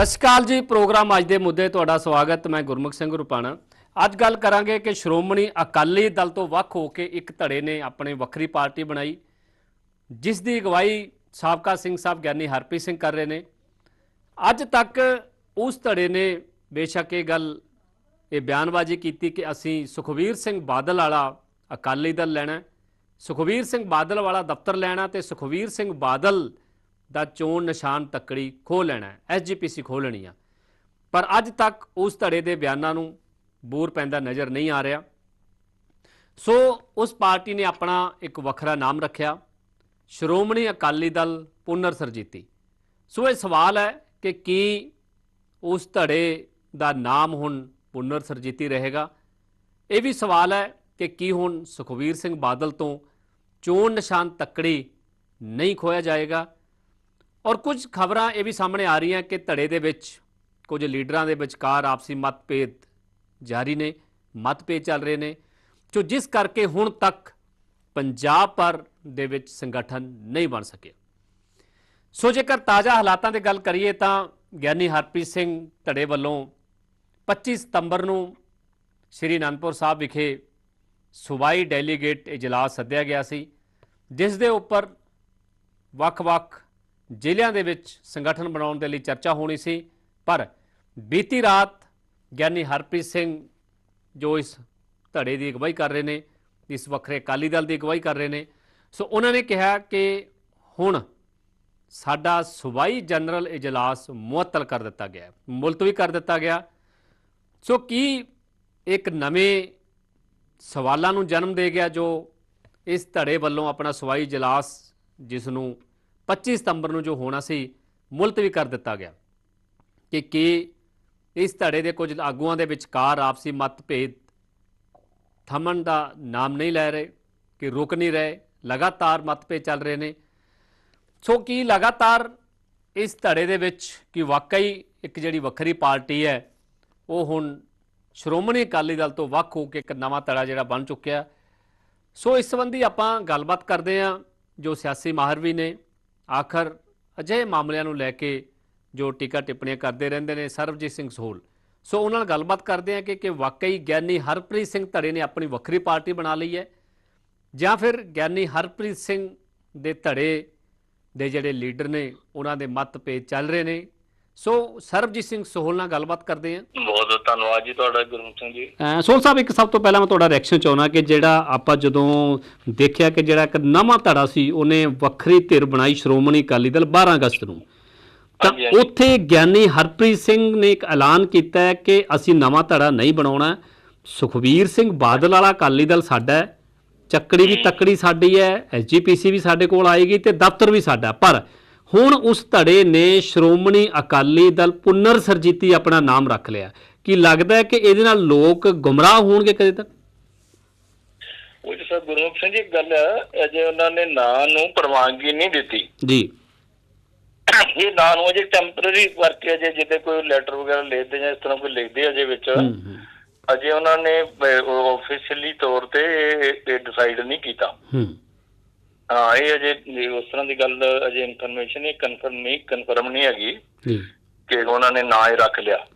ਸਤਿ ਸ਼੍ਰੀ ਅਕਾਲ ਜੀ, ਪ੍ਰੋਗਰਾਮ ਅੱਜ ਦੇ ਮੁੱਦੇ ਤੁਹਾਡਾ ਸਵਾਗਤ, ਮੈਂ ਗੁਰਮੁਖ ਸਿੰਘ ਰੁਪਾਣਾ ਅੱਜ ਗੱਲ ਕਰਾਂਗੇ ਕਿ ਸ਼੍ਰੋਮਣੀ ਅਕਾਲੀ ਦਲ ਤੋਂ ਵੱਖ ਹੋ ਕੇ ਇੱਕ ਧੜੇ ਨੇ ਆਪਣੇ ਵੱਖਰੀ ਪਾਰਟੀ ਬਣਾਈ, ਜਿਸ ਦੀ ਅਗਵਾਈ ਸਾਬਕਾ ਸਿੰਘ ਸਾਹਿਬ ਗਿਆਨੀ ਹਰਪ੍ਰੀਤ ਸਿੰਘ ਕਰ ਰਹੇ ਨੇ ਅੱਜ ਤੱਕ ਉਸ ਧੜੇ ਨੇ ਬੇਸ਼ੱਕ ਇਹ ਗੱਲ, ਇਹ ਬਿਆਨਬਾਜ਼ੀ ਕੀਤੀ ਕਿ ਅਸੀਂ ਸੁਖਵੀਰ ਸਿੰਘ ਬਾਦਲ ਵਾਲਾ ਅਕਾਲੀ ਦਲ ਲੈਣਾ ਹੈ। ਸੁਖਵੀਰ ਸਿੰਘ ਬਾਦਲ ਵਾਲਾ ਦਫ਼ਤਰ ਲੈਣਾ ਤੇ ਸੁਖਵੀਰ ਸਿੰਘ ਬਾਦਲ ਦਾ ਚੋਣ ਨਿਸ਼ਾਨ ਤੱਕੜੀ ਖੋਹ ਲੈਣਾ ਐਸਜੀਪੀਸੀ ਖੋਹ ਲੈਣੀ ਆ। ਪਰ ਅੱਜ ਤੱਕ ਉਸ ਧੜੇ ਦੇ ਬਿਆਨਾਂ ਨੂੰ ਬੂਰ ਪੈਂਦਾ ਨਜ਼ਰ ਨਹੀਂ ਆ ਰਿਹਾ। ਸੋ ਉਸ ਪਾਰਟੀ ਨੇ ਆਪਣਾ ਇੱਕ ਵੱਖਰਾ ਨਾਮ ਰੱਖਿਆ, ਸ਼੍ਰੋਮਣੀ ਅਕਾਲੀ ਦਲ ਪੁਨਰ ਸਰਜੀਤੀ। ਸੋ ਇਹ ਸਵਾਲ ਹੈ ਕਿ ਕੀ ਉਸ ਧੜੇ ਦਾ ਨਾਮ ਹੁਣ ਪੁਨਰ ਸਰਜੀਤੀ ਰਹੇਗਾ? ਇਹ ਵੀ ਸਵਾਲ ਹੈ ਕਿ ਕੀ ਹੁਣ ਸੁਖਵੀਰ ਸਿੰਘ ਬਾਦਲ ਤੋਂ ਚੋਣ ਨਿਸ਼ਾਨ ਤੱਕੜੀ ਨਹੀਂ ਖੋਇਆ ਜਾਏਗਾ? ਔਰ ਕੁਝ ਖਬਰਾਂ ਇਹ ਵੀ ਸਾਹਮਣੇ ਆ ਰਹੀਆਂ ਕਿ ਧੜੇ ਦੇ ਵਿੱਚ ਕੁਝ ਲੀਡਰਾਂ ਦੇ ਵਿਚਕਾਰ ਆਪਸੀ ਮਤਭੇਦ ਜਾਰੀ ਨੇ, ਮਤਭੇਦ ਚੱਲ ਰਹੇ ਨੇ, ਜੋ ਜਿਸ ਕਰਕੇ ਹੁਣ ਤੱਕ ਪੰਜਾਬ ਪਰ ਦੇ ਵਿੱਚ ਸੰਗਠਨ ਨਹੀਂ ਬਣ ਸਕਿਆ। ਸੋ ਜੇਕਰ ਤਾਜ਼ਾ ਹਾਲਾਤਾਂ ਦੀ ਗੱਲ ਕਰੀਏ ਤਾਂ ਗਿਆਨੀ ਹਰਪ੍ਰੀਤ ਸਿੰਘ ਧੜੇ ਵੱਲੋਂ 25 ਸਤੰਬਰ ਨੂੰ ਸ਼੍ਰੀ ਅਨੰਦਪੁਰ ਸਾਹਿਬ ਵਿਖੇ ਸੂਬਾਈ ਡੈਲੀਗੇਟ ਇਜਲਾਸ ਸੱਦਿਆ ਗਿਆ ਸੀ, ਜਿਸ ਦੇ ਉੱਪਰ ਵੱਖ-ਵੱਖ ਜ਼ਿਲ੍ਹਿਆਂ ਦੇ ਵਿੱਚ ਸੰਗਠਨ ਬਣਾਉਣ ਦੇ ਲਈ ਚਰਚਾ ਹੋਣੀ ਸੀ, ਪਰ ਬੀਤੀ ਰਾਤ ਗਿਆਨੀ ਹਰਪ੍ਰੀਤ ਸਿੰਘ ਜੋ ਇਸ ਧੜੇ ਦੀ ਅਗਵਾਈ ਕਰ ਰਹੇ ਨੇ, ਇਸ ਵੱਖਰੇ ਅਕਾਲੀ ਦਲ ਦੀ ਅਗਵਾਈ ਕਰ ਰਹੇ ਨੇ, ਸੋ ਉਹਨਾਂ ਨੇ ਕਿਹਾ ਕਿ ਹੁਣ ਸਾਡਾ ਸੂਬਾਈ ਜਨਰਲ ਇਜਲਾਸ ਮੁਅੱਤਲ ਕਰ ਦਿੱਤਾ ਗਿਆ ਮੁਲਤਵੀ ਕਰ ਦਿੱਤਾ ਗਿਆ। ਸੋ ਕੀ ਇੱਕ ਨਵੇਂ ਸਵਾਲਾਂ ਨੂੰ ਜਨਮ ਦੇ ਗਿਆ ਜੋ ਇਸ ਧੜੇ ਵੱਲੋਂ ਆਪਣਾ ਸਵਾਈ ਇਜਲਾਸ ਜਿਸ ਨੂੰ 25 ਸਤੰਬਰ ਨੂੰ ਜੋ ਹੋਣਾ ਸੀ ਮੁਲਤਵੀ ਕਰ ਦਿੱਤਾ ਗਿਆ। ਕਿ ਕੀ ਇਸ ਧੜੇ ਦੇ ਕੁਝ ਆਗੂਆਂ ਦੇ ਵਿਚਕਾਰ ਆਪਸੀ ਮਤਭੇਦ ਥਮਨ ਦਾ ਨਾਮ ਨਹੀਂ ਲੈ ਰਹੇ, ਕਿ ਰੁਕ ਨਹੀਂ ਰਹੇ, ਲਗਾਤਾਰ ਮਤਭੇਦ ਚੱਲ ਰਹੇ ਨੇ। ਸੋ ਕੀ ਲਗਾਤਾਰ ਇਸ ਧੜੇ ਦੇ ਵਿੱਚ ਕਿ ਵਾਕਈ ਇੱਕ ਜਿਹੜੀ ਵੱਖਰੀ ਪਾਰਟੀ ਹੈ, ਉਹ ਹੁਣ ਸ਼੍ਰੋਮਣੀ ਅਕਾਲੀ ਦਲ ਤੋਂ ਵੱਖ ਹੋ ਕੇ ਇੱਕ ਨਵਾਂ ਧੜਾ ਜਿਹੜਾ ਬਣ ਚੁੱਕਿਆ। ਸੋ ਇਸ ਸੰਬੰਧੀ ਆਪਾਂ ਗੱਲਬਾਤ ਕਰਦੇ ਹਾਂ ਜੋ ਸਿਆਸੀ ਮਾਹਰ ਵੀ ਨੇ ਆਖਰ ਅਜਿਹੇ ਮਾਮਲਿਆਂ ਨੂੰ ਲੈ ਕੇ ਜੋ ਟੀਕਾ ਟਿੱਪਣੀਆਂ ਕਰਦੇ ਰਹਿੰਦੇ ਨੇ ਸਰਬਜੀਤ ਸਿੰਘ ਸਹੂਲ। ਸੋ ਉਹਨਾਂ ਨਾਲ ਗੱਲਬਾਤ ਕਰਦੇ ਹਾਂ ਕਿ ਕਿ ਵਾਕਈ ਗਿਆਨੀ ਹਰਪ੍ਰੀਤ ਸਿੰਘ ਧੜੇ ਨੇ ਆਪਣੀ ਵੱਖਰੀ ਪਾਰਟੀ ਬਣਾ ਲਈ ਹੈ ਜਾਂ ਫਿਰ ਗਿਆਨੀ ਹਰਪ੍ਰੀਤ ਸਿੰਘ ਦੇ ਧੜੇ ਦੇ ਜਿਹੜੇ ਲੀਡਰ ਨੇ ਉਹਨਾਂ ਦੇ ਮਤਭੇਦ ਚੱਲ ਰਹੇ ਨੇ। ਸੋ ਸਰਬਜੀਤ ਸਿੰਘ ਸੋਹਲ ਨਾਲ ਗੱਲਬਾਤ ਕਰਦੇ ਹਾਂ। ਬਹੁਤ ਬਹੁਤ ਧੰਨਵਾਦ ਜੀ ਤੁਹਾਡਾ ਗੁਰਮੁਖ ਸਿੰਘ ਜੀ। ਸੋਹਲ ਸਾਹਿਬ ਇੱਕ ਸਭ ਤੋਂ ਪਹਿਲਾਂ ਮੈਂ ਤੁਹਾਡਾ ਰਿਐਕਸ਼ਨ ਚਾਹੁੰਦਾ ਕਿ ਜਿਹੜਾ ਆਪਾਂ ਜਦੋਂ ਦੇਖਿਆ ਕਿ ਜਿਹੜਾ ਇੱਕ ਨਵਾਂ ਧੜਾ ਸੀ ਉਹਨੇ ਵੱਖਰੀ ਧਿਰ ਬਣਾਈ ਸ਼੍ਰੋਮਣੀ ਅਕਾਲੀ ਦਲ 12 ਅਗਸਤ ਨੂੰ। ਤਾਂ। ਉੱਥੇ ਗਿਆਨੀ ਹਰਪ੍ਰੀਤ ਸਿੰਘ ਨੇ ਇੱਕ ਐਲਾਨ ਕੀਤਾ ਹੈ ਕਿ ਅਸੀਂ ਨਵਾਂ ਧੜਾ ਨਹੀਂ ਬਣਾਉਣਾ। ਸੁਖਵੀਰ ਸਿੰਘ ਬਾਦਲ ਵਾਲਾ ਅਕਾਲੀ ਦਲ ਸਾਡਾ ਹੈ। ਚੱਕੜੀ ਵੀ ਤੱਕੜੀ ਸਾਡੀ ਹੈ ਐਸਜੀਪੀਸੀ ਵੀ ਸਾਡੇ ਕੋਲ ਆਏਗੀ ਤੇ ਦਫ਼ਤਰ ਵੀ ਸਾਡਾ ਪਰ ਹੁਣ ਉਸ ਧੜੇ ਨੇ ਸ਼੍ਰੋਮਣੀ ਅਕਾਲੀ ਦਲ ਪੁਨਰ ਸਰਜੀਤੀ ਆਪਣਾ ਨਾਮ ਰੱਖ ਲਿਆ। ਕੀ ਲੱਗਦਾ ਹੈ ਕਿ ਇਹਦੇ ਨਾਲ ਲੋਕ ਗੁੰਮਰਾਹ ਹੋਣਗੇ ਕਦੇ ਤੱਕ ਉਹ ਜੀ ਸਰ ਗੁਰਮੁਖ ਸਿੰਘ ਜੀ ਗੱਲ ਹੈ ਅਜੇ ਉਹਨਾਂ ਨੇ ਨਾਂ ਨੂੰ ਪ੍ਰਵਾਨਗੀ ਨਹੀਂ ਦਿੱਤੀ। ਜੀ। ਇਹ ਨਾਂ ਨੂੰ ਅਜੇ ਟੈਂਪਰੇਰੀ ਕਰਕੇ ਅਜੇ ਜਿੱਦੇ ਕੋਈ ਲੈਟਰ ਵਗੈਰਾ ਲਿਖਦੇ ਜਾਂ ਇਸ ਤਰ੍ਹਾਂ ਕੋਈ ਲਿਖਦੇ ਅਜੇ ਵਿੱਚ। ਅਜੇ ਉਹਨਾਂ ਨੇ ਆਫੀਸ਼ੀਅਲੀ ਤੌਰ ਤੇ ਇਹ ਡਿਸਾਈਡ ਨਹੀਂ ਕੀਤਾ। ਹੂੰ। ਹਾਂ ਇਹ ਅਜੇ ਉਸ ਤਰ੍ਹਾਂ ਦੀ ਗੱਲ ਅਜੇ ਇਨਫੋਰਮੇਸ਼ਨ ਇਹ ਕਨਫਰਮ ਨਹੀਂ ਕਨਫਰਮ ਨਹੀਂ ਹੈਗੀ ਜੀ। ਕਿ ਉਹਨਾਂ ਨੇ ਨਾਂ ਹੀ ਰੱਖ ਲਿਆ।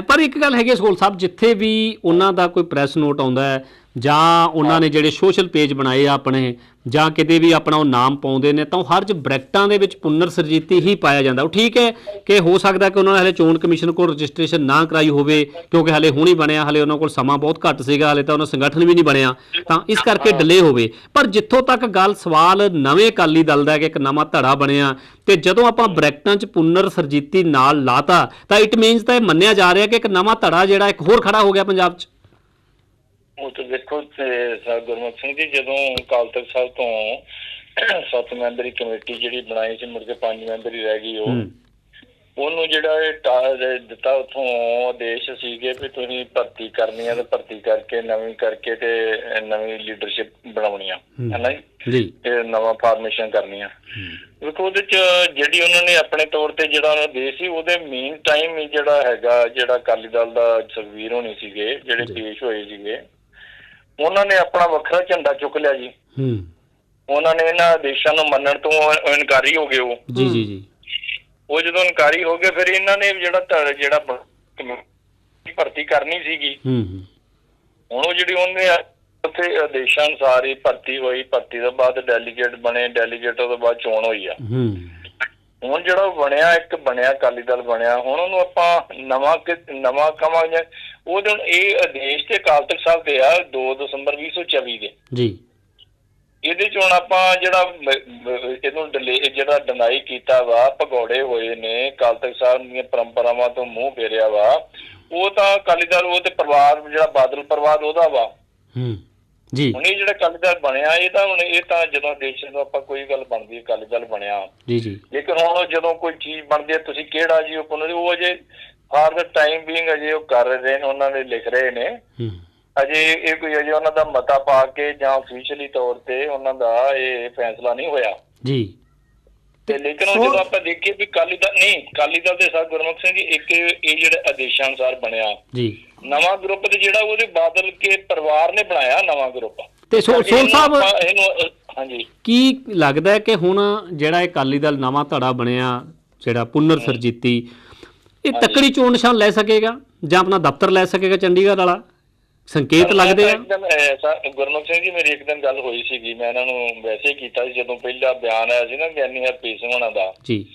ਪਰ ਇੱਕ ਗੱਲ ਹੈਗੀ ਹੈ ਸਕੂਲ ਸਾਹਿਬ ਜਿੱਥੇ ਵੀ ਉਹਨਾਂ ਦਾ ਕੋਈ ਪ੍ਰੈਸ ਨੋਟ ਆਉਂਦਾ ਹੈ ਜਾਂ ਉਹਨਾਂ ਨੇ ਜਿਹੜੇ ਸੋਸ਼ਲ ਪੇਜ ਬਣਾਏ ਆ ਆਪਣੇ ਜਾਂ ਕਿਤੇ ਵੀ ਆਪਣਾ ਉਹ ਨਾਮ ਪਾਉਂਦੇ ਨੇ ਤਾਂ ਹਰ ਜ ਬ੍ਰੈਕਟਾਂ ਦੇ ਵਿੱਚ ਪੁਨਰ ਸਰਜੀਤੀ ਹੀ ਪਾਇਆ ਜਾਂਦਾ। ਉਹ ਠੀਕ ਹੈ ਕਿ ਹੋ ਸਕਦਾ ਕਿ ਉਹਨਾਂ ਨੇ ਹਲੇ ਚੋਣ ਕਮਿਸ਼ਨ ਕੋਲ ਰਜਿਸਟ੍ਰੇਸ਼ਨ ਨਾ ਕਰਾਈ ਹੋਵੇ ਕਿਉਂਕਿ ਹਲੇ ਹੁਣੀ ਬਣਿਆ ਹਲੇ ਉਹਨਾਂ ਕੋਲ ਸਮਾਂ ਬਹੁਤ ਘੱਟ ਸੀਗਾ ਹਲੇ ਤਾਂ ਉਹਨਾਂ ਸੰਗਠਨ ਵੀ ਨਹੀਂ ਬਣਿਆ ਤਾਂ ਇਸ ਕਰਕੇ ਡਿਲੇ ਹੋਵੇ। ਪਰ ਜਿੱਥੋਂ ਤੱਕ ਗੱਲ ਸਵਾਲ ਨਵੇਂ ਅਕਾਲੀ ਦਲ ਦਾ ਹੈ ਕਿ ਇੱਕ ਨਵਾਂ ਧੜਾ ਬਣਿਆ ਤੇ ਜਦੋਂ ਆਪਾਂ ਬ੍ਰੈਕਟਾਂ 'ਚ ਪੁਨਰ ਸਰਜੀਤੀ ਨਾਲ ਲਾਤਾ ਤਾਂ ਇਟ ਮੀਨਸ ਤਾਂ ਇਹ ਮੰਨਿਆ ਜਾ ਰਿਹਾ ਕਿ ਇੱਕ ਨਵਾਂ ਧੜਾ ਜਿਹੜਾ ਇੱਕ ਹੋਰ ਖੜਾ ਹੋ ਗਿਆ ਪੰਜਾਬ 'ਚ। ਉਹ ਤਾਂ ਦੇਖੋ ਤੇ ਸਰ ਗੁਰਮੁਖ ਸਿੰਘ ਜੀ ਜਦੋਂ ਅਕਾਲ ਤਖਤ ਸਾਹਿਬ ਤੋਂ ਸੱਤ ਮੈਂਬਰੀ ਕਮੇਟੀ ਜਿਹੜੀ ਬਣਾਈ ਸੀ ਮੁੜ ਕੇ ਪੰਜ ਮੈਂਬਰੀ ਰਹਿ ਗਈ ਉਹ ਉਹਨੂੰ ਜਿਹੜਾ ਇਹ ਟਾ- ਇਹ ਦਿੱਤਾ ਉਥੋਂ ਆਦੇਸ਼ ਸੀਗੇ ਵੀ ਤੁਸੀਂ ਭਰਤੀ ਕਰਨੀ ਆ ਤੇ ਭਰਤੀ ਕਰਕੇ ਨਵੀਂ ਕਰਕੇ ਤੇ ਨਵੀਂ ਲੀਡਰਸ਼ਿਪ ਬਣਾਉਣੀ ਆ। ਹੂੰ। ਹੈ ਨਾ ਜੀ। ਇਹ ਨਵਾਂ ਫਾਰਮੇਸ਼ਨ ਕਰਨੀ ਆ। ਦੇਖੋ ਉਹਦੇ ਚ ਜਿਹੜੀ ਉਹਨਾਂ ਨੇ ਆਪਣੇ ਤੌਰ ਤੇ ਜਿਹੜਾ ਉਹਨਾਂ ਦੇ ਸੀ ਉਹਦੇ ਮੇਨ ਟਾਈਮ ਹੀ ਜਿਹੜਾ ਹੈਗਾ ਜਿਹੜਾ ਅਕਾਲੀ ਦਲ ਦਾ ਸੁਖਵੀਰ ਹੋਣੀ ਸੀਗੇ ਜਿਹੜੇ। ਪੇਸ਼ ਹੋਏ ਸੀਗੇ ਉਹਨਾਂ ਨੇ ਆਪਣਾ ਵੱਖਰਾ ਝੰਡਾ ਚੁੱਕ ਲਿਆ ਜੀ। ਹੂੰ। ਉਹਨਾਂ ਨੇ ਇਹਨਾਂ ਆਦੇਸ਼ਾਂ ਨੂੰ ਮੰਨਣ ਤੋਂ ਇਨਕਾਰੀ ਹੋ ਗਏ ਉਹ। ਜੀ ਜੀ ਜੀ। ਉਹ ਜਦੋਂ ਇਨਕਾਰੀ ਹੋ ਗਏ ਫਿਰ ਇਹਨਾਂ ਨੇ ਜਿਹੜਾ ਜਿਹੜਾ ਭਰਤੀ ਕਰਨੀ ਸੀਗੀ। ਹੂੰ ਹੂੰ। ਹੁਣ ਉਹ ਜਿਹੜੀ ਉਹਨੇ ਉੱਥੇ ਆਦੇਸ਼ਾਂ ਅਨੁਸਾਰ ਹੀ ਭਰਤੀ ਹੋਈ। ਭਰਤੀ ਤੋਂ ਬਾਅਦ ਡੈਲੀਗੇਟ ਬਣੇ। ਡੈਲੀਗੇਟ ਤੋਂ ਬਾਅਦ ਚੋਣ ਹੋਈ ਆ। ਹੂੰ। ਹੁਣ ਜਿਹੜਾ ਉਹ ਬਣਿਆ ਇੱਕ ਬਣਿਆ ਅਕਾਲੀ ਦਲ ਬਣਿਆ ਹੁਣ ਉਹਨੂੰ ਆਪਾਂ ਨਵਾਂ ਕਿ- ਨਵਾਂ ਕਵਾਂਗੇ। ਉਹਦੇ ਹੁਣ ਇਹ ਆਦੇਸ਼ ਤੇ ਅਕਾਲ ਤਖਤ ਸਾਹਿਬ ਦੇ ਆ 2 ਦਸੰਬਰ 2024 ਦੇ। ਜੀ। ਇਹਦੇ ਚ ਹੁਣ ਆਪਾਂ ਜਿਹੜਾ ਇਹਨੂੰ ਡਿਲੇ ਜਿਹੜਾ ਡਿਨਾਈ ਕੀਤਾ ਵਾ ਭਗੌੜੇ ਹੋਏ ਨੇ ਅਕਾਲ ਤਖਤ ਸਾਹਿਬ ਦੀਆਂ ਪਰੰਪਰਾਵਾਂ ਤੋਂ ਮੂੰਹ ਫੇਰਿਆ ਵਾ ਉਹ ਤਾਂ ਅਕਾਲੀ ਦਲ ਉਹ ਤੇ ਪਰਿਵਾਰ ਜਿਹੜਾ ਬਾਦਲ ਪਰਿਵਾਰ ਉਹਦਾ ਵਾ। ਹੂੰ। ਜੀ। ਹੁਣ ਇਹ ਜਿਹੜਾ ਅਕਾਲੀ ਦਲ ਬਣਿਆ ਇਹ ਤਾਂ ਹੁਣ ਇਹ ਤਾਂ ਜਦੋਂ ਦੇਸ਼ ਤੋਂ ਆਪਾਂ ਕੋਈ ਗੱਲ ਬਣਦੀ ਹੈ, ਅਕਾਲੀ ਦਲ ਬਣਿਆ। ਜੀ ਜੀ। ਲੇਕਿਨ ਹੁਣ ਜਦੋਂ ਕੋਈ ਚੀਜ਼ ਬਣਦੀ ਹੈ ਤੁਸੀਂ ਕਿਹੜਾ ਜੀ ਉਹ ਅਜੇ ਫਾਰ ਦਾ ਟਾਈਮ ਬੀਇੰਗ ਅਜੇ ਉਹ ਕਰ ਰਹੇ ਨੇ ਉਹਨਾਂ ਨੇ ਲਿਖ ਰਹੇ ਨੇ। ਅਜੇ ਇਹ ਕੋਈ ਅਜੇ ਉਹਨਾਂ ਦਾ ਮਤਾ ਪਾ ਕੇ ਜਾਂ ਅਫੀਸ਼ੀਅਲੀ ਤੌਰ ਤੇ ਉਹਨਾਂ ਦਾ ਇਹ ਫੈਸਲਾ ਨਹੀਂ ਹੋਇਆ। ਜੀ। ਤੇ ਲੇਕਿਨ ਉਹ ਜਦੋਂ ਆਪਾਂ ਦੇਖੀਏ ਵੀ ਕਾਲੀ ਦਲ ਨਹੀਂ ਕਾਲੀ ਦਲ ਦੇ ਸਾਹਿਬ ਗੁਰਮੁਖ ਸਿੰਘ ਜੀ ਇੱਕ ਇਹ ਜਿਹੜੇ ਆਦੇਸ਼ਾਂ ਅਨੁਸਾਰ ਬਣਿਆ। ਜੀ। ਨਵਾਂ ਗਰੁੱਪ ਤੇ ਜਿਹੜਾ ਉਹਦੇ ਬਾਦਲ ਕੇ ਪਰਿਵਾਰ ਨੇ ਬਣਾਇਆ ਨਵਾਂ ਗਰੁੱਪ। ਤੇ ਸੋ- ਸੋਲ ਇਹਨੂੰ ਸਾਹਿਬ ਇਹਨੂੰ ਹਾਂਜੀ। ਕੀ ਲੱਗਦਾ ਹੈ ਕਿ ਹੁਣ ਜਿਹੜਾ ਇਹ ਅਕਾਲੀ ਦਲ ਨਵਾਂ ਧੜਾ ਬਣਿਆ ਜਿਹੜਾ ਪੁਨਰ ਸਰਜੀਤੀ ਇਹ ਤੱਕੜੀ ਚੋਣ ਨਿਸ਼ਾਨ ਲੈ ਸਕੇਗਾ ਜਾਂ ਆਪਣਾ ਦਫ਼ਤਰ ਲੈ ਸਕੇਗਾ ਚੰਡੀਗੜ੍ਹ ਵਾਲਾ? ਸੰਕੇਤ ਲੱਗਦੇ ਆ? ਇੱਕਦਮ ਐਸਾ ਗੁਰਮੁਖ ਸਿੰਘ ਜੀ ਮੇਰੀ ਇੱਕਦਮ ਗੱਲ ਹੋਈ ਸੀਗੀ। ਮੈਂ ਇਹਨਾਂ ਨੂੰ ਵੈਸੇ ਕੀਤਾ ਸੀ ਜਦੋਂ ਪਹਿਲਾ ਬਿਆਨ ਆਇਆ ਸੀ ਨਾ ਗਿਆਨੀ ਹਰਪ੍ਰੀਤ ਸਿੰਘ ਹੋਣਾ ਦਾ। ਜੀ।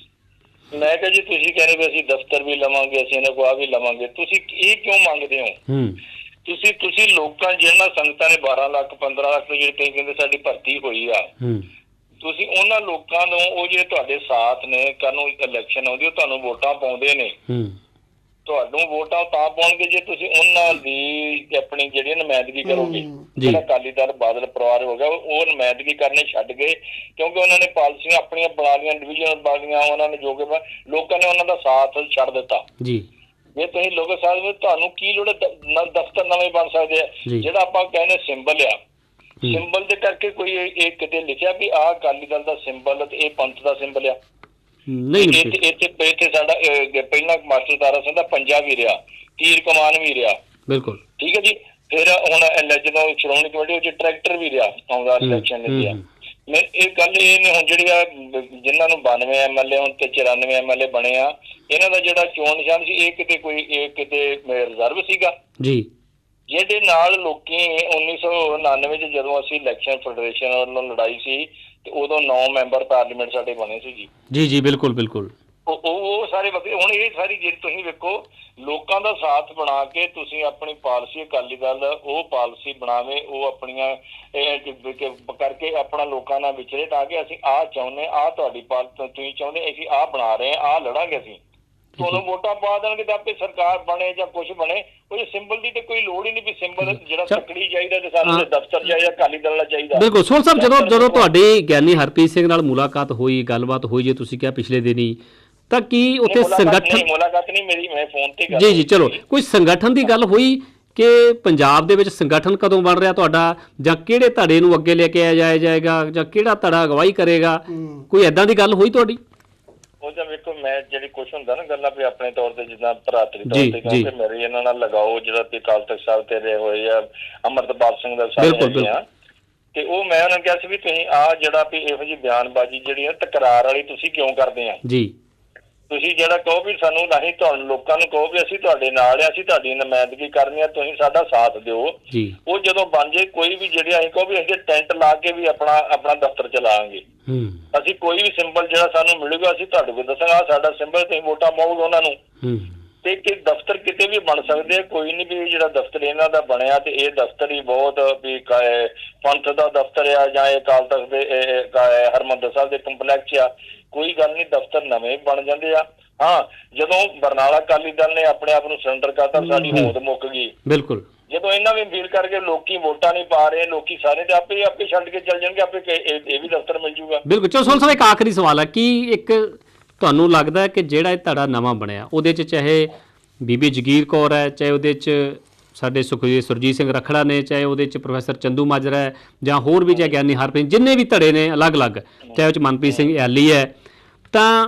ਮੈਂ ਕਿਹਾ ਜੀ ਤੁਸੀਂ ਕਹਿੰਦੇ ਵੀ ਅਸੀਂ ਦਫ਼ਤਰ ਵੀ ਲਵਾਂਗੇ ਅਸੀਂ ਇਹਨਾਂ ਕੋਲ ਆ ਵੀ ਲਵਾਂਗੇ। ਤੁਸੀਂ ਇਹ ਕਿਉਂ ਮੰਗਦੇ ਹੋ? ਹੂੰ। ਤੁਸੀਂ ਤੁਸੀਂ ਲੋਕਾਂ ਜਿਹਨਾਂ ਸੰਗਤਾਂ ਨੇ 12 ਲੱਖ 15 ਲੱਖ ਜਿਹੜੇ ਤੁਸੀਂ ਕਹਿੰਦੇ ਸਾਡੀ ਭਰਤੀ ਹੋਈ ਆ। ਹੂੰ। ਤੁਸੀਂ ਉਹਨਾਂ ਲੋਕਾਂ ਨੂੰ ਉਹ ਜਿਹੜੇ ਤੁਹਾਡੇ ਸਾਥ ਨੇ ਕੱਲ ਨੂੰ ਇਲੈਕਸ਼ਨ ਆਉਂਦੀ ਉਹ ਤੁਹਾਨੂੰ ਵੋਟਾਂ ਪਾਉਂਦੇ ਨੇ। ਹੂੰ। ਤੁਹਾਨੂੰ ਵੋਟਾਂ ਤਾਂ ਪਾਉਣਗੇ ਜੇ ਤੁਸੀਂ ਉਹਨਾਂ ਦੀ ਆਪਣੀ ਜਿਹੜੀ ਨੁਮਾਇੰਦਗੀ ਕਰੋਗੇ। ਜਿਹੜਾ ਅਕਾਲੀ ਦਲ ਬਾਦਲ ਪਰਿਵਾਰ ਹੋ ਗਿਆ ਉਹ ਨੁਮਾਇੰਦਗੀ ਕਰਨੇ ਛੱਡ ਗਏ ਕਿਉਂਕਿ ਉਹਨਾਂ ਨੇ ਪਾਲਿਸੀਆਂ ਆਪਣੀਆਂ ਬਣਾ ਲਈਆਂ ਡਿਵੀਜ਼ਨਲ ਬਣਾ ਲਈਆਂ ਉਹਨਾਂ ਨੇ ਜੋ ਕਿ ਲੋਕਾਂ ਨੇ ਉਹਨਾਂ ਦਾ ਸਾਥ ਛੱਡ ਦਿੱਤਾ। ਜੀ। ਜੇ ਤੁਸੀਂ ਲੋਕ ਸਾਹਿਬ ਤੁਹਾਨੂੰ ਕੀ ਲੋੜ ਦਫ਼ਤਰ ਨਵੇਂ ਬਣ ਸਕਦੇ ਆ। ਜਿਹੜਾ ਆਪਾਂ ਕਹਿੰਦੇ ਸਿੰਬਲ ਆ। ਸਿੰਬਲ ਦੇ ਕਰਕੇ ਕੋਈ ਇਹ ਕਿਤੇ ਲਿਖਿਆ ਵੀ ਆਹ ਅਕਾਲੀ ਦਲ ਦਾ ਸਿੰਬਲ ਤੇ ਇਹ ਪੰਥ ਦਾ ਸਿੰਬਲ ਆ। ਨਹੀਂ ਇੱਥੇ ਇੱਥੇ ਇੱਥੇ ਸਾਡਾ ਪਹਿਲਾਂ ਮਾਸਟਰ ਤਾਰਾ ਸਿੰਘ ਦਾ ਪੰਜਾ ਵੀ ਰਿਹਾ ਤੀਰ ਕਮਾਨ ਵੀ ਰਿਹਾ। ਬਿਲਕੁਲ। ਠੀਕ ਹੈ ਜੀ? ਫਿਰ ਹੁਣ ਜਦੋਂ ਸ਼੍ਰੋਮਣੀ ਕਮੇਟੀ ਵਿੱਚ ਟਰੈਕਟਰ ਵੀ ਰਿਹਾ ਆਉਂਦਾ ਇਲੈਕਸ਼ਨ ਹੂੰ, ਲਈ ਆ ਹੂੰ। ਮੈਂ ਇਹ ਗੱਲ ਇਹ ਨੇ ਹੁਣ ਜਿਹੜੀ ਆ ਜਿਨ੍ਹਾਂ ਨੂੰ 92 ਐਮਐਲਏ ਹੁਣ ਤੇ 94 ਐਮਐਲਏ ਬਣੇ ਆ ਇਹਨਾਂ ਦਾ ਜਿਹੜਾ ਚੋਣ ਨਿਸ਼ਾਨ ਸੀ ਇਹ ਕਿਤੇ ਕੋਈ ਇਹ ਕਿਤੇ ਰਿਜ਼ਰਵ ਸੀਗਾ? ਜੀ। ਜਿਹਦੇ ਨਾਲ ਲੋਕੀ 1999 ਚ ਜਦੋਂ ਅਸੀਂ ਇਲੈਕਸ਼ਨ ਫੈਡਰੇਸ਼ਨ ਵੱਲੋਂ ਲੜਾਈ ਸੀ ਤੇ ਉਦੋਂ 9 ਮੈਂਬਰ ਪਾਰਲੀਮੈਂਟ ਸਾਡੇ ਬਣੇ ਸੀ ਜੀ। ਜੀ ਜੀ ਬਿਲਕੁਲ ਬਿਲਕੁਲ। ਉਹ ਉਹ ਸਾਰੇ ਵਕਤ ਹੁਣ ਇਹ ਸਾਰੀ ਜਿਹੜੀ ਤੁਸੀਂ ਵੇਖੋ ਲੋਕਾਂ ਦਾ ਸਾਥ ਬਣਾ ਕੇ ਤੁਸੀਂ ਆਪਣੀ ਪਾਲਿਸੀ ਅਕਾਲੀ ਦਲ ਉਹ ਪਾਲਿਸੀ ਬਣਾਵੇ ਉਹ ਆਪਣੀਆਂ ਇਹ ਕਿ- ਕਿ- ਕਰਕੇ ਆਪਣਾ ਲੋਕਾਂ ਨਾਲ ਵਿਚਰੇ ਤਾਂ ਕਿ ਅਸੀਂ ਆਹ ਚਾਹੁੰਦੇ ਆਹ ਤੁਹਾਡੀ ਪਾਲਿਸੀ ਤੁਸੀਂ ਚਾਹੁੰਦੇ ਅਸੀਂ ਆਹ ਬਣਾ ਰਹੇ ਆਹ ਲੜਾਂਗੇ ਅਸੀਂ। ਤੁਹਾਨੂੰ ਵੋਟਾਂ ਪਾ ਦੇਣਗੇ ਤਾਂ ਆਪੇ ਸਰਕਾਰ ਬਣੇ ਜਾਂ ਕੁਝ ਬਣੇ। ਉਹ ਸਿੰਬਲ ਦੀ ਤੇ ਕੋਈ ਲੋੜ ਹੀ ਨਹੀਂ ਵੀ ਸਿੰਬਲ ਜਿਹੜਾ ਚੱਲ। ਤਕੜੀ ਚਾਹੀਦਾ ਤੇ ਸਾਨੂੰ ਦਫ਼ਤਰ ਚਾਹੀਦਾ ਅਕਾਲੀ ਦਲ ਦਾ ਚਾਹੀਦਾ। ਬਿਲਕੁਲ। ਸੋਲ ਸਾਹਿਬ ਜਦੋਂ ਜਦੋਂ ਤੁਹਾਡੀ ਗਿਆਨੀ ਹਰਪ੍ਰੀਤ ਸਿੰਘ ਨਾਲ ਮੁਲਾਕਾਤ ਹੋਈ ਗੱਲਬਾਤ ਹੋਈ ਜੇ ਤੁਸੀਂ ਕਿਹਾ ਪਿਛਲੇ ਦਿਨੀ ਤਾਂ ਕੀ ਉੱਥੇ ਸੰਗਠਨ ਨਹੀਂ ਮੁਲਾਕਾਤ ਨਹੀਂ ਮੇਰੀ ਮੈਂ ਫੋਨ ਤੇ ਗੱਲ ਜੀ ਜੀ ਚਲੋ। ਕੋਈ ਸੰਗਠਨ ਦੀ ਗੱਲ ਹੋਈ ਕਿ ਪੰਜਾਬ ਦੇ ਵਿੱਚ ਸੰਗਠਨ ਕਦੋਂ ਬਣ ਰਿਹਾ ਤੁਹਾਡਾ? ਜਾਂ ਕਿਹੜੇ ਧੜੇ ਨੂੰ ਅੱਗੇ ਲੈ ਕੇ ਆਇਆ ਜਾਇਆ ਜਾਏਗਾ? ਜਾਂ ਕਿਹੜਾ ਧੜਾ ਅਗਵਾਈ ਕਰੇਗਾ? ਕੋਈ ਐਦਾਂ ਦੀ ਗੱਲ ਹੋਈ ਤੁਹਾਡੀ? ਉਹ ਤਾਂ ਵੇਖੋ ਮੈਂ ਜਿਹੜੀ ਕੁਝ ਹੁੰਦਾ ਨਾ ਗੱਲਾਂ ਵੀ ਆਪਣੇ ਤੌਰ ਤੇ ਜਿੱਦਾਂ ਭਰਾਤਰੀ ਜੀ, ਤੌਰ ਤੇ ਜੀ। ਕਿਉਂਕਿ ਮੇਰੇ ਇਹਨਾਂ ਨਾਲ ਲਗਾਓ ਜਿਹੜਾ ਤੇ ਕਾਲ ਤਖਤ ਸਾਹਿਬ ਤੇ ਰਹੇ ਹੋਏ ਆ ਅਮਰਤਪਾਲ ਸਿੰਘ ਦਾ ਸਾਹਿਬ ਆ। ਤੇ ਉਹ ਮੈਂ ਉਹਨਾਂ ਨੂੰ ਕਿਹਾ ਸੀ ਵੀ ਤੁਸੀਂ ਆ ਜਿਹੜਾ ਵੀ ਇਹੋ ਜਿਹੀ ਬਿਆਨਬਾਜ਼ੀ ਜਿਹੜੀ ਆ ਤਕਰਾਰ ਵਾਲੀ ਤੁਸੀਂ ਕਿਉਂ ਕਰਦੇ ਆ? ਜੀ। ਤੁਸੀਂ ਜਿਹੜਾ ਕਹੋ ਵੀ ਸਾਨੂੰ ਨਹੀਂ ਤੁਹਾਨੂੰ ਲੋਕਾਂ ਨੂੰ ਕਹੋ ਵੀ ਅਸੀਂ ਤੁਹਾਡੇ ਨਾਲ ਆ ਅਸੀਂ ਤੁਹਾਡੀ ਨੁਮਾਇੰਦਗੀ ਕਰਨੀ ਆ ਤੁਸੀਂ ਸਾਡਾ ਸਾਥ ਦਿਓ। ਉਹ ਜਦੋਂ ਬਣ ਜੇ ਕੋਈ ਵੀ ਜਿਹੜੀ ਅਸੀਂ ਕਹੋ ਵੀ ਅਸੀਂ ਟੈਂਟ ਲਾ ਕੇ ਵੀ ਆਪਣਾ ਆਪਣਾ ਦਫ਼ਤਰ ਚਲਾਵਾਂਗੇ। ਅਸੀਂ ਕੋਈ ਵੀ ਸਿੰਬਲ ਜਿਹੜਾ ਸਾਨੂੰ ਮਿਲੂਗਾ ਅਸੀਂ ਤੁਹਾਡੇ ਕੋਲ ਦੱਸਾਂਗੇ ਸਾਡਾ ਸਿੰਬਲ ਤੁਸੀਂ ਵੋਟਾਂ ਪਾਓਗੇ ਉਹਨਾਂ ਨੂੰ। ਤੇ ਕਿ ਦਫ਼ਤਰ ਕਿਤੇ ਵੀ ਬਣ ਸਕਦੇ ਆ ਕੋਈ ਨਹੀਂ ਵੀ ਜਿਹੜਾ ਦਫ਼ਤਰ ਇਹਨਾਂ ਦਾ ਬਣਿਆ ਤੇ ਇਹ ਦਫ਼ਤਰ ਹੀ ਬਹੁਤ ਵੀ ਪੰਥ ਦਾ ਦਫ਼ਤਰ ਆ ਜਾਂ ਇਹ ਅਕਾਲ ਤਖਤ ਦੇ ਹਰਿਮੰਦਰ ਸਾਹਿਬ ਦੇ ਕੰਪਲੈਕਸ ਆ ਕੋਈ ਗੱਲ ਨਹੀਂ ਦਫ਼ਤਰ ਨਵੇਂ ਬਣ ਜਾਂਦੇ ਆ। ਹਾਂ ਜਦੋਂ ਬਰਨਾਲਾ ਅਕਾਲੀ ਦਲ ਨੇ ਆਪਣੇ ਆਪ ਨੂੰ ਸਰੈਂਡਰ ਕਰਤਾ ਸਾਡੀ ਹੋਂਦ ਮੁੱਕ ਗਈ। ਬਿਲਕੁਲ। ਜਦੋਂ ਇਹਨਾਂ ਵੀ ਫੀਲ ਕਰਕੇ ਲੋਕੀ ਵੋਟਾਂ ਨਹੀਂ ਪਾ ਰਹੇ ਲੋਕੀ ਸਾਰੇ ਤੇ ਆਪੇ ਆਪੇ ਛੱਡ ਕੇ ਚੱਲ ਜਾਣਗੇ ਆਪੇ ਇਹ ਵੀ ਦਫ਼ਤਰ ਮਿਲ ਜੂਗਾ। ਬਿਲਕੁਲ। ਚਲੋ ਸਾਹਿਬ ਇੱਕ ਆਖਰੀ ਸਵਾਲ ਹੈ ਕਿ ਇੱਕ ਤੁਹਾਨੂੰ ਲੱਗਦਾ ਕਿ ਜਿਹੜਾ ਇਹ ਧੜਾ ਨਵਾਂ ਬਣਿਆ ਉਹਦੇ 'ਚ ਚਾਹੇ ਬੀਬੀ ਜਗੀਰ ਕੌਰ ਹੈ ਚਾਹੇ ਉਹਦੇ 'ਚ ਸਾਡੇ ਸੁਖਜੀਤ ਸੁਰਜੀਤ ਸਿੰਘ ਰਖੜਾ ਨੇ ਚਾਹੇ ਉਹਦੇ 'ਚ ਪ੍ਰੋਫੈਸਰ ਚੰਦੂ ਮਾਜਰਾ ਹੈ ਜਾਂ ਹੋਰ ਵੀ ਚਾਹੇ ਗਿਆਨੀ ਹਰਪ੍ਰੀਤ ਜਿੰਨੇ ਵੀ ਧੜੇ ਨੇ ਅਲੱਗ-ਅਲੱਗ ਚਾਹੇ ਉਹ 'ਚ ਮਨਪ੍ਰੀਤ ਸਿੰਘ ਯਾਲੀ ਹੈ ਤਾਂ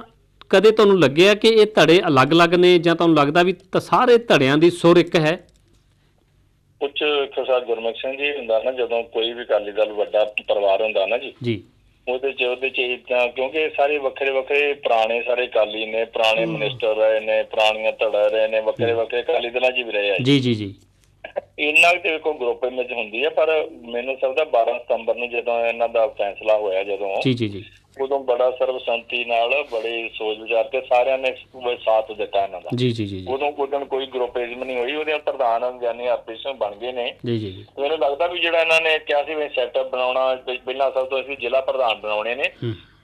ਕਦੇ ਤੁਹਾਨੂੰ ਲੱਗਿਆ ਕਿ ਇਹ ਧੜੇ ਅਲੱਗ-ਅਲੱਗ ਨੇ ਜਾਂ ਤੁਹਾਨੂੰ ਲੱਗਦਾ ਵੀ ਸਾਰੇ ਧੜਿਆਂ ਦੀ ਸੁਰ ਇੱਕ ਹੈ? ਉੱਚ ਖਸਾ ਗੁਰਮੁਖ ਸਿੰਘ ਜੀ ਹੁੰਦਾ ਨਾ ਜਦੋਂ ਕੋਈ ਵੀ ਅਕਾਲੀ ਦਲ ਵੱਡਾ ਪਰਿਵਾਰ ਹੁੰਦਾ ਨਾ ਜੀ ਜੀ। ਉਹਦੇ ਚ ਉਹਦੇ ਚ ਇਦਾਂ ਕਿਉਂਕਿ ਸਾਰੇ ਵੱਖਰੇ ਵੱਖਰੇ ਪੁਰਾਣੇ ਸਾਰੇ ਕਾਲੀ ਨੇ ਪੁਰਾਣੇ ਮਿਨਿਸਟਰ ਰਹੇ ਨੇ ਪੁਰਾਣੀਆਂ ਧੜਾ ਰਹੇ ਨੇ ਵੱਖਰੇ ਵੱਖਰੇ ਕਾਲੀ ਦਲਾਂ ਚ ਵੀ ਰਹੇ ਆ ਜੀ। ਜੀ ਜੀ ਕੁ ਤੇ ਕੋਈ ਗਰੁੱਪ ਇਮੇਜ ਹੁੰਦੀ ਹੈ ਪਰ ਮੈਨੂੰ ਸਭ ਦਾ 12 ਸਤੰਬਰ ਨੂੰ ਜਦੋਂ ਇਹਨਾਂ ਦਾ ਫੈਸਲਾ ਹੋਇਆ ਜਦੋਂ ਜੀ ਜੀ ਜੀ। ਉਦੋਂ ਬੜਾ ਸਰਬਸੰਮਤੀ ਨਾਲ ਬੜੇ ਸੋਚ ਵਿਚਾਰ ਕੇ ਸਾਰਿਆਂ ਨੇ ਸਾਥ ਦਿੱਤਾ ਇਹਨਾਂ ਦਾ। ਜੀ ਜੀ ਜੀ ਉਦੋਂ ਉਦੋਂ ਕੋਈ ਗਰੁੱਪਿਜ਼ਮ ਨਹੀਂ ਹੋਈ ਉਹਦੇ ਪ੍ਰਧਾਨ ਗਿਆਨੀ ਹਰਪ੍ਰੀਤ ਸਿੰਘ ਬਣ ਗਏ ਨੇ। ਜੀ ਜੀ ਜੀ। ਮੈਨੂੰ ਲੱਗਦਾ ਵੀ ਜਿਹੜਾ ਇਹਨਾਂ ਨੇ ਕਿਹਾ ਸੀ ਵੀ ਸੈਟਅਪ ਬਣਾਉਣਾ ਪਹਿ- ਪਹਿਲਾਂ ਸਭ ਤੋਂ ਅਸੀਂ ਜ਼ਿਲ੍ਹਾ ਪ੍ਰਧਾਨ ਬਣਾਉਣੇ ਨੇ।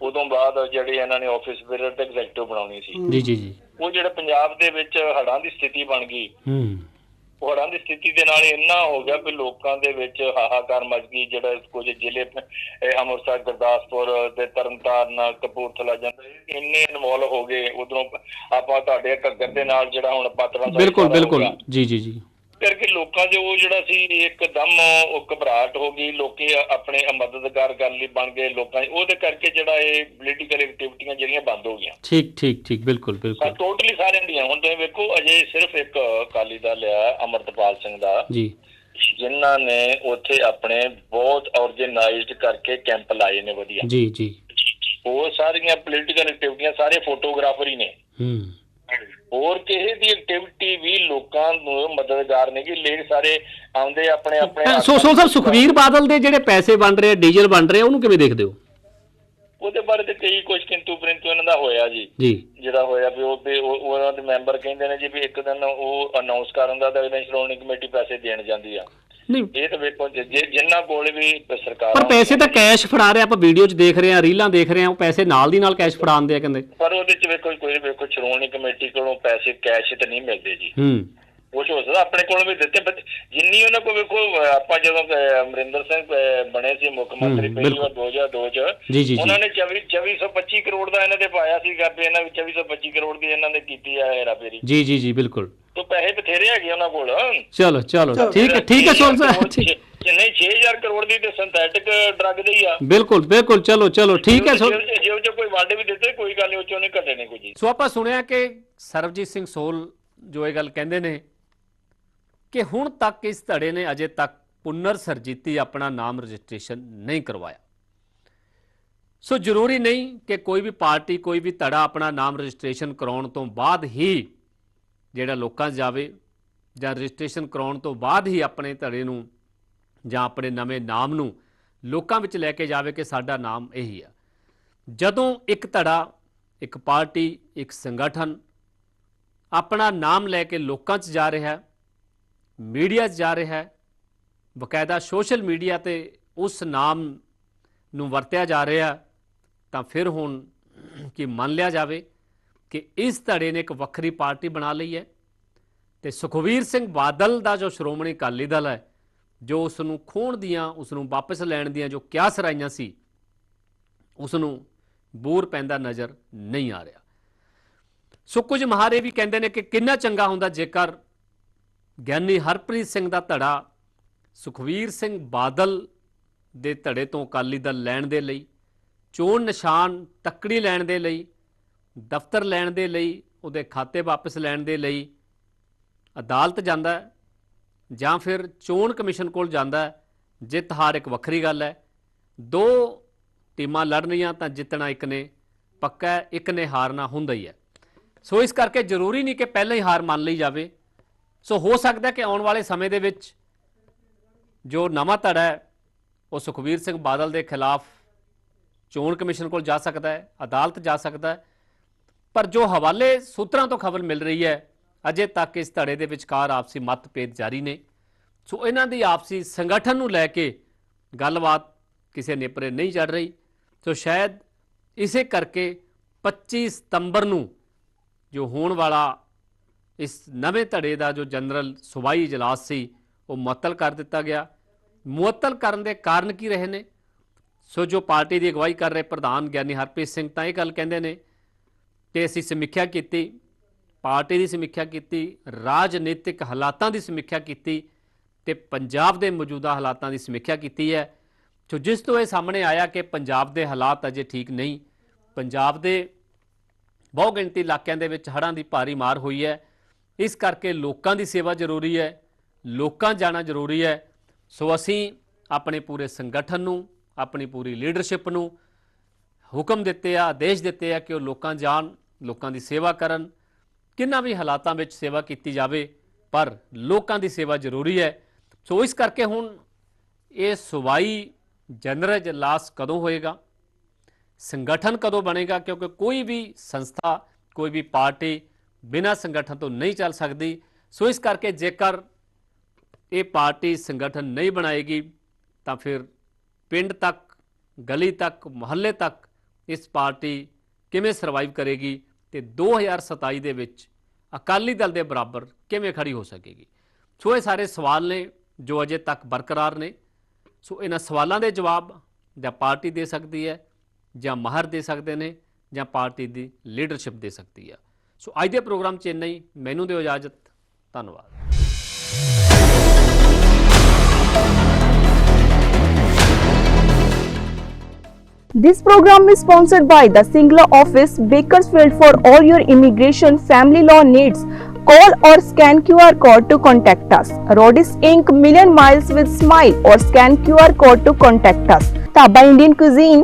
ਉਦੋਂ ਬਾਅਦ ਜਿਹੜੀ ਇਹਨਾਂ ਨੇ ਆਫਿਸ ਬਿਲਡ ਤੇ ਐਗਜ਼ੈਕਟਿਵ ਬਣਾਉਣੀ ਸੀ। ਜੀ ਜੀ ਜੀ। ਉਹ ਜਿਹੜਾ ਪੰਜਾਬ ਦੇ ਵਿੱਚ ਹੜ੍ਹਾਂ ਦੀ ਸਥਿਤੀ ਬਣ ਗਈ। ਹੂੰ। ਹੜ੍ਹਾਂ ਦੀ ਸਥਿਤੀ ਦੇ ਨਾਲ ਇੰਨਾ ਹੋ ਗਿਆ ਵੀ ਲੋਕਾਂ ਦੇ ਵਿੱਚ ਹਾਹਾਕਾਰ ਮਚ ਗਈ ਜਿਹੜਾ ਕੁਝ ਜ਼ਿਲ੍ਹੇ ਇਹ ਅੰਮ੍ਰਿਤਸਰ ਗੁਰਦਾਸਪੁਰ ਤੇ ਤਰਨਤਾਰਨ ਕਪੂਰਥਲਾ ਜਾਂਦੇ ਇੰਨੇ ਇਨਵੋਲਵ ਹੋ ਗਏ ਉਧਰੋਂ ਆਪਾਂ ਤੁਹਾਡੇ ਘੱਗਰ ਦੇ ਨਾਲ ਜਿਹੜਾ ਹੁਣ ਪਾਤਰਾਂ ਬਿਲਕੁਲ ਬਿਲਕੁਲ। ਜੀ ਜੀ ਜੀ ਕਰਕੇ ਲੋਕਾਂ 'ਚ ਉਹ ਜਿਹੜਾ ਸੀ ਇੱਕਦਮ ਉਹ ਘਬਰਾਹਟ ਹੋ ਗਈ ਲੋਕੀ ਆਪਣੇ ਮਦਦਗਾਰ ਕਰਨ ਲਈ ਬਣ ਗਏ ਲੋਕਾਂ। ਉਹਦੇ ਕਰਕੇ ਜਿਹੜਾ ਇਹ ਪੋਲੀਟੀਕਲ ਐਕਟੀਵਿਟੀਆਂ ਜਿਹੜੀਆਂ ਬੰਦ ਹੋ ਗਈਆਂ। ਠੀਕ ਠੀਕ ਠੀਕ ਬਿਲਕੁਲ ਬਿਲਕੁਲ। ਟੋਟਲੀ ਸਾਰਿਆਂ ਦੀਆਂ ਹੁਣ ਤੁਸੀਂ ਵੇਖੋ ਅਜੇ ਸਿਰਫ ਇੱਕ ਅਕਾਲੀ ਦਲ ਆ ਅਮਰਤਪਾਲ ਸਿੰਘ ਦਾ। ਜੀ। ਜਿਨ੍ਹਾਂ ਨੇ ਉੱਥੇ ਆਪਣੇ ਬਹੁਤ ਆਰਗੇਨਾਈਜ਼ਡ ਕਰਕੇ ਕੈਂਪ ਲਾਏ ਨੇ ਵਧੀਆ। ਜੀ ਜੀ। ਉਹ ਸਾਰੀਆਂ ਪੋਲੀਟੀਕਲ ਐਕਟੀਵਿਟੀਆਂ ਸਾਰੇ ਫੋਟੋਗ੍ਰਾਫਰ ਹੀ ਨੇ। ਹੂੰ। ਹੋਰ ਕਿਸੇ ਦੀ ਐਕਟੀਵਿਟੀ ਵੀ ਲੋਕਾਂ ਨੂੰ ਮਦਦਗਾਰ ਨਹੀਂ ਕਿ ਲੇਖ ਸਾਰੇ ਆਉਂਦੇ ਆਪਣੇ ਆਪਣੇ so so sir Sukhbir Badal ਦੇ ਜਿਹੜੇ ਪੈਸੇ ਬਣ ਰਹੇ ਆ ਡੀਜ਼ਲ ਬਣ ਰਹੇ ਉਹਨੂੰ ਕਿਵੇਂ ਦੇਖਦੇ ਹੋ? ਉਹਦੇ ਬਾਰੇ ਤੇ ਕਈ ਕੁਝ ਕਿੰਤੂ ਪਰੰਤੂ ਇਹਨਾਂ ਦਾ ਹੋਇਆ ਜੀ। ਜਿਹੜਾ ਹੋਇਆ ਵੀ ਉਹ ਵੀ ਉਹ- ਉਹਨਾਂ ਦੇ ਮੈਂਬਰ ਕਹਿੰਦੇ ਨੇ ਜੀ ਵੀ ਇੱਕ ਦਿਨ ਉਹ ਅਨਾਉਂਸ ਕਰਨ ਦਾ ਤਾਂ ਇਹਨਾਂ ਸ਼੍ਰੋਮਣੀ ਕਮੇਟੀ ਪੈਸੇ ਦੇਣ ਜਾਂਦੀ ਆ। ਨਹੀਂ। ਇਹ ਤਾਂ ਵੇਖੋ ਜੇ ਜੇ- ਜਿਨ੍ਹਾਂ ਕੋਲ ਵੀ ਸਰਕਾਰ ਪਰ ਪੈਸੇ ਤਾਂ ਕੈਸ਼ ਫੜਾ ਰਹੇ ਆਪਾਂ ਵੀਡੀਓ 'ਚ ਦੇਖ ਰਹੇ ਆ ਰੀਲਾਂ ਦੇਖ ਰਹੇ ਆ ਉਹ ਪੈਸੇ ਨਾਲ ਦੀ ਨਾਲ ਕੈਸ਼ ਫੜਾਉਂਦੇ ਆ ਕਹਿੰਦੇ। ਪਰ ਉਹਦੇ ਚ ਵੇਖੋ ਕੋਈ ਵੇਖੋ ਸ਼੍ਰੋਮਣੀ ਕਮੇਟੀ ਕੋਲੋਂ ਪੈਸੇ ਕੈਸ਼ ਤੇ ਨਹੀਂ ਮਿਲਦੇ ਜੀ। ਹੂੰ। ਕੁਛ ਹੋ ਸਕਦਾ ਆਪਣੇ ਕੋਲ ਵੀ ਦਿੱਤੇ but ਜਿੰਨੀ ਉਹਨਾਂ ਕੋਲ ਵੇਖੋ ਆਪਾਂ ਜਦੋਂ ਅਮਰਿੰਦਰ ਸਿੰਘ ਬਣੇ ਸੀ ਮੁੱਖ ਮੰਤਰੀ ਹੂੰ, ਪਹਿਲੀ ਵਾਰ ਬਿਲਕੁਲ। 2002 ਚ ਉਹਨਾਂ ਨੇ 24 2425 ਕਰੋੜ ਦਾ ਇਹਨਾਂ ਦੇ ਪਾਇਆ ਸੀਗਾ ਵੀ ਇਹਨਾਂ ਵਿੱਚ 2425 ਕਰੋੜ ਦੀ ਇਹਨਾਂ ਨੇ ਕੀਤੀ ਆ ਹੇਰਾਫੇਰੀ ਜੀ ਜੀ ਜੀ ਬਿਲਕੁਲ। ਤੋਂ ਪੈਸੇ ਬਥੇਰੇ ਹੈਗੇ ਉਹਨਾਂ ਕੋਲ। ਚਲੋ ਚਲੋ ਠੀਕ ਹੈ ਠੀਕ ਹੈ ਸੋਨ ਸਾਹਿਬ ਠੀਕ। ਜੇ ਨਹੀਂ 6000 ਕਰੋੜ ਦੀ ਤੇ ਸਿੰਥੈਟਿਕ ਡਰੱਗ ਦੀ ਆ। ਬਿਲਕੁਲ ਬਿਲਕੁਲ ਚਲੋ ਚਲੋ ਠੀਕ ਹੈ ਜੇ ਜੇ ਜੇ ਕੋਈ ਵੰਡ ਵੀ ਦਿੱਤੇ ਕੋਈ ਗੱਲ ਨਹੀਂ ਉਹ ਚੋਂ ਨਹੀਂ ਘਟੇ ਨੇ ਕੋਈ ਜੀ ਸੋ ਆਪਾਂ ਸੁਣਿਆ ਕਿ ਸਰਬਜੀਤ ਸਿੰਘ ਸੋਲ ਜੋ ਇਹ ਗੱਲ ਕਹਿੰਦੇ ਨੇ ਕਿ ਹੁਣ ਤੱਕ ਇਸ ਧੜੇ ਨੇ ਅਜੇ ਤੱਕ ਪੁਨਰ ਸਰਜੀਤੀ ਆਪਣਾ ਨਾਮ ਰਜਿਸਟ੍ਰੇਸ਼ਨ ਨਹੀਂ ਕਰਵਾਇਆ। ਸੋ ਜ਼ਰੂਰੀ ਨਹੀਂ ਕਿ ਕੋਈ ਵੀ ਪਾਰਟੀ, ਕੋਈ ਵੀ ਧੜਾ ਆਪਣਾ ਨਾਮ ਰਜਿਸਟ੍ਰੇਸ਼ਨ ਕਰਾਉਣ ਤੋਂ ਬਾਅਦ ਹੀ ਜਿਹੜਾ ਲੋਕਾਂ 'ਚ ਜਾਵੇ ਜਾਂ ਰਜਿਸਟ੍ਰੇਸ਼ਨ ਕਰਾਉਣ ਤੋਂ ਬਾਅਦ ਹੀ ਆਪਣੇ ਧੜੇ ਨੂੰ ਜਾਂ ਆਪਣੇ ਨਵੇਂ ਨਾਮ ਨੂੰ ਲੋਕਾਂ ਵਿੱਚ ਲੈ ਕੇ ਜਾਵੇ ਕਿ ਸਾਡਾ ਨਾਮ ਇਹੀ ਆ। ਜਦੋਂ ਇੱਕ ਧੜਾ, ਇੱਕ ਪਾਰਟੀ, ਇੱਕ ਸੰਗਠਨ ਆਪਣਾ ਨਾਮ ਲੈ ਕੇ ਲੋਕਾਂ 'ਚ ਜਾ ਰਿਹਾ ਹੈ ਮੀਡੀਆ 'ਚ ਜਾ ਰਿਹਾ ਹੈ। ਬਕਾਇਦਾ ਸੋਸ਼ਲ ਮੀਡੀਆ ਤੇ ਉਸ ਨਾਮ ਨੂੰ ਵਰਤਿਆ ਜਾ ਰਿਹਾ ਤਾਂ ਫਿਰ ਹੁਣ ਕਿ ਮੰਨ ਲਿਆ ਜਾਵੇ ਕਿ ਇਸ ਧੜੇ ਨੇ ਇੱਕ ਵੱਖਰੀ ਪਾਰਟੀ ਬਣਾ ਲਈ ਹੈ ਤੇ ਸੁਖਵੀਰ ਸਿੰਘ ਬਾਦਲ ਦਾ ਜੋ ਸ਼੍ਰੋਮਣੀ ਅਕਾਲੀ ਦਲ ਹੈ, ਜੋ ਉਸ ਨੂੰ ਖੋਣ ਦੀਆਂ ਉਸ ਨੂੰ ਵਾਪਸ ਲੈਣ ਦੀਆਂ ਜੋ ਕਿਆਸ ਰਾਈਆਂ ਸੀ ਉਸ ਨੂੰ ਬੂਰ ਪੈਂਦਾ ਨਜ਼ਰ ਨਹੀਂ ਆ ਰਿਹਾ। ਸੋ ਕੁਝ ਮਹਾਰੇ ਵੀ ਕਹਿੰਦੇ ਨੇ ਕਿ ਕਿੰਨਾ ਚੰਗਾ ਹੁੰਦਾ ਜੇਕਰ ਗਿਆਨੀ ਹਰਪ੍ਰੀਤ ਸਿੰਘ ਦਾ ਧੜਾ ਸੁਖਵੀਰ ਸਿੰਘ ਬਾਦਲ ਦੇ ਧੜੇ ਤੋਂ ਅਕਾਲੀ ਦਲ ਲੈਣ ਦੇ ਲਈ, ਚੋਣ ਨਿਸ਼ਾਨ ਤੱਕੜੀ ਲੈਣ ਦੇ ਲਈ, ਦਫ਼ਤਰ ਲੈਣ ਦੇ ਲਈ, ਉਹਦੇ ਖਾਤੇ ਵਾਪਸ ਲੈਣ ਦੇ ਲਈ ਅਦਾਲਤ ਜਾਂਦਾ ਜਾਂ ਫਿਰ ਚੋਣ ਕਮਿਸ਼ਨ ਕੋਲ ਜਾਂਦਾ ਜਿੱਤ ਹਾਰ ਇੱਕ ਵੱਖਰੀ ਗੱਲ ਹੈ। ਦੋ ਟੀਮਾਂ ਲੜਨੀਆਂ ਤਾਂ ਜਿੱਤਣਾ ਇੱਕ ਨੇ, ਪੱਕਾ ਇੱਕ ਨੇ ਹਾਰਨਾ ਹੁੰਦਾ ਹੀ ਹੈ। ਸੋ ਇਸ ਕਰਕੇ ਜ਼ਰੂਰੀ ਨਹੀਂ ਕਿ ਪਹਿਲਾਂ ਹੀ ਹਾਰ ਮੰਨ ਲਈ ਜਾਵੇ। ਸੋ ਹੋ ਸਕਦਾ ਕਿ ਆਉਣ ਵਾਲੇ ਸਮੇਂ ਦੇ ਵਿੱਚ ਜੋ ਨਵਾਂ ਧੜਾ ਹੈ, ਉਹ ਸੁਖਵੀਰ ਸਿੰਘ ਬਾਦਲ ਦੇ ਖਿਲਾਫ ਚੋਣ ਕਮਿਸ਼ਨ ਕੋਲ ਜਾ ਸਕਦਾ ਹੈ, ਅਦਾਲਤ ਜਾ ਸਕਦਾ ਹੈ। ਪਰ ਜੋ ਹਵਾਲੇ ਸੂਤਰਾਂ ਤੋਂ ਖਬਰ ਮਿਲ ਰਹੀ ਹੈ, ਅਜੇ ਤੱਕ ਇਸ ਧੜੇ ਦੇ ਵਿਚਕਾਰ ਆਪਸੀ ਮਤਭੇਦ ਜਾਰੀ ਨੇ। ਸੋ ਇਹਨਾਂ ਦੀ ਆਪਸੀ ਸੰਗਠਨ ਨੂੰ ਲੈ ਕੇ ਗੱਲਬਾਤ ਕਿਸੇ ਨੇਪਰੇ ਨਹੀਂ ਚੜ ਰਹੀ। ਸੋ ਸ਼ਾਇਦ ਇਸੇ ਕਰਕੇ 25 ਸਤੰਬਰ ਨੂੰ ਜੋ ਹੋਣ ਵਾਲਾ ਇਸ ਨਵੇਂ ਧੜੇ ਦਾ ਜੋ ਜਨਰਲ ਸੁਬਾਈ ਇਜਲਾਸ ਸੀ, ਉਹ ਮੁਅੱਤਲ ਕਰ ਦਿੱਤਾ ਗਿਆ। ਮੁਅੱਤਲ ਕਰਨ ਦੇ ਕਾਰਨ ਕੀ ਰਹੇ ਨੇ? ਸੋ ਜੋ ਪਾਰਟੀ ਦੀ ਅਗਵਾਈ ਕਰ ਰਹੇ ਪ੍ਰਧਾਨ ਗਿਆਨੀ ਹਰਪ੍ਰੀਤ ਸਿੰਘ ਤਾਂ ਇਹ ਗੱਲ ਕਹਿੰਦੇ ਨੇ ਕਿ ਅਸੀਂ ਸਮੀਖਿਆ ਕੀਤੀ, ਪਾਰਟੀ ਦੀ ਸਮੀਖਿਆ ਕੀਤੀ, ਰਾਜਨੀਤਿਕ ਹਾਲਾਤਾਂ ਦੀ ਸਮੀਖਿਆ ਕੀਤੀ ਤੇ ਪੰਜਾਬ ਦੇ ਮੌਜੂਦਾ ਹਾਲਾਤਾਂ ਦੀ ਸਮੀਖਿਆ ਕੀਤੀ ਹੈ। ਸੋ ਜਿਸ ਤੋਂ ਇਹ ਸਾਹਮਣੇ ਆਇਆ ਕਿ ਪੰਜਾਬ ਦੇ ਹਾਲਾਤ ਅਜੇ ਠੀਕ ਨਹੀਂ, ਪੰਜਾਬ ਦੇ ਬਹੁਗਿਣਤੀ ਇਲਾਕਿਆਂ ਦੇ ਵਿੱਚ ਹੜ੍ਹਾਂ ਦੀ ਭਾਰੀ ਮਾਰ ਹੋਈ ਹੈ। ਇਸ ਕਰਕੇ ਲੋਕਾਂ ਦੀ ਸੇਵਾ ਜ਼ਰੂਰੀ ਹੈ, ਲੋਕਾਂ ਜਾਣਾ ਜ਼ਰੂਰੀ ਹੈ। ਸੋ ਅਸੀਂ ਆਪਣੇ ਪੂਰੇ ਸੰਗਠਨ ਨੂੰ, ਆਪਣੀ ਪੂਰੀ ਲੀਡਰਸ਼ਿਪ ਨੂੰ ਹੁਕਮ ਦਿੱਤੇ ਆ, ਆਦੇਸ਼ ਦਿੱਤੇ ਆ ਕਿ ਉਹ ਲੋਕਾਂ ਜਾਣ, ਲੋਕਾਂ ਦੀ ਸੇਵਾ ਕਰਨ। ਕਿੰਨਾ ਵੀ ਹਾਲਾਤਾਂ ਵਿੱਚ ਸੇਵਾ ਕੀਤੀ ਜਾਵੇ, ਪਰ ਲੋਕਾਂ ਦੀ ਸੇਵਾ ਜ਼ਰੂਰੀ ਹੈ। ਸੋ ਇਸ ਕਰਕੇ ਹੁਣ ਇਹ ਸੁਵਾਈ ਜਨਰਲ ਇਜਲਾਸ ਕਦੋਂ ਹੋਏਗਾ? ਸੰਗਠਨ ਕਦੋਂ ਬਣੇਗਾ? ਕਿਉਂਕਿ ਕੋਈ ਵੀ ਸੰਸਥਾ, ਕੋਈ ਵੀ ਪਾਰਟੀ ਬਿਨਾਂ ਸੰਗਠਨ ਤੋਂ ਨਹੀਂ ਚੱਲ ਸਕਦੀ। ਸੋ ਇਸ ਕਰਕੇ ਜੇਕਰ ਇਹ ਪਾਰਟੀ ਸੰਗਠਨ ਨਹੀਂ ਬਣਾਏਗੀ, ਤਾਂ ਫਿਰ ਪਿੰਡ ਤੱਕ, ਗਲੀ ਤੱਕ, ਮੁਹੱਲੇ ਤੱਕ ਇਸ ਪਾਰਟੀ ਕਿਵੇਂ ਸਰਵਾਈਵ ਕਰੇਗੀ ਤੇ 2027 ਦੇ ਵਿੱਚ ਅਕਾਲੀ ਦਲ ਦੇ ਬਰਾਬਰ ਕਿਵੇਂ ਖੜੀ ਹੋ ਸਕੇਗੀ? ਸੋ ਇਹ ਸਾਰੇ ਸਵਾਲ ਨੇ ਜੋ ਅਜੇ ਤੱਕ ਬਰਕਰਾਰ ਨੇ। ਸੋ ਇਹਨਾਂ ਸਵਾਲਾਂ ਦੇ ਜਵਾਬ ਜਾਂ ਪਾਰਟੀ ਦੇ ਸਕਦੀ ਹੈ ਜਾਂ ਮਾਹਰ ਦੇ ਸਕਦੇ ਨੇ ਜਾਂ ਪਾਰਟੀ ਦੀ ਲੀਡਰਸ਼ਿਪ ਦੇ ਸਕਦੀ ਹੈ। ਸੋ ਅੱਜ ਦੇ ਪ੍ਰੋਗਰਾਮ 'ਚ ਇੰਨਾ ਹੀ ਮੈਨੂੰ ਦਿਓ ਇਜਾਜ਼ਤ ਧੰਨਵਾਦ This program is sponsored by the Singla office, Bakersfield for all your immigration family law needs. Call or scan QR code to contact us. Rodis Inc. Million Miles with Smile or scan QR code to contact us. Taba Indian Cuisine,